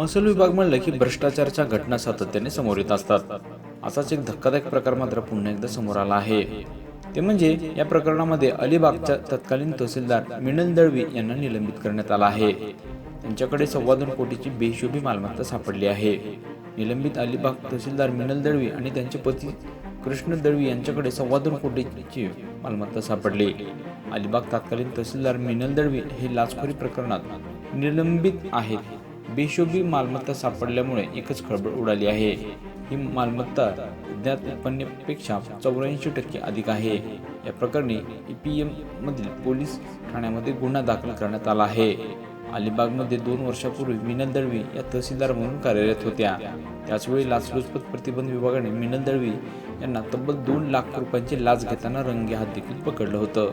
महसूल विभाग म्हणलं की भ्रष्टाचारच्या घटना सातत्याने समोर येत असतात. असाच एक धक्कादायक प्रकार मात्र पुन्हा एकदा समोर आला आहे. ते म्हणजे या प्रकरणामध्ये अलिबागच्या तत्कालीन तहसीलदार मिनल दळवी यांना निलंबित करण्यात आला आहे. त्यांच्याकडे सव्वा दोन कोटीची बेहिशोबी मालमत्ता सापडली आहे. निलंबित अलिबाग तहसीलदार मिनल दळवी आणि त्यांचे पती कृष्ण दळवी यांच्याकडे सव्वा दोन कोटीची मालमत्ता सापडली. अलिबाग तत्कालीन तहसीलदार मिनल दळवी हे लाचखोरी प्रकरणात निलंबित आहेत. बेशोबी मालमत्ता सापडल्यामुळे एकच खळबळ उडाली आहे. ही मालमत्ता ज्ञात उत्पन्नपेक्षा चौऱ्याऐंशी टक्के अधिक आहे. या प्रकरणी ई पी मधील पोलीस ठाण्यामध्ये गुन्हा दाखल करण्यात आला आहे. अलिबागमध्ये दोन वर्षापूर्वी मिनल दळवी या तहसीलदार म्हणून कार्यरत होत्या. त्याचवेळी लाचलुचपत प्रतिबंध विभागाने मिनल दळवी यांना तब्बल दोन लाख रुपयांची लाच घेताना रंगे हात देखील पकडलं होतं.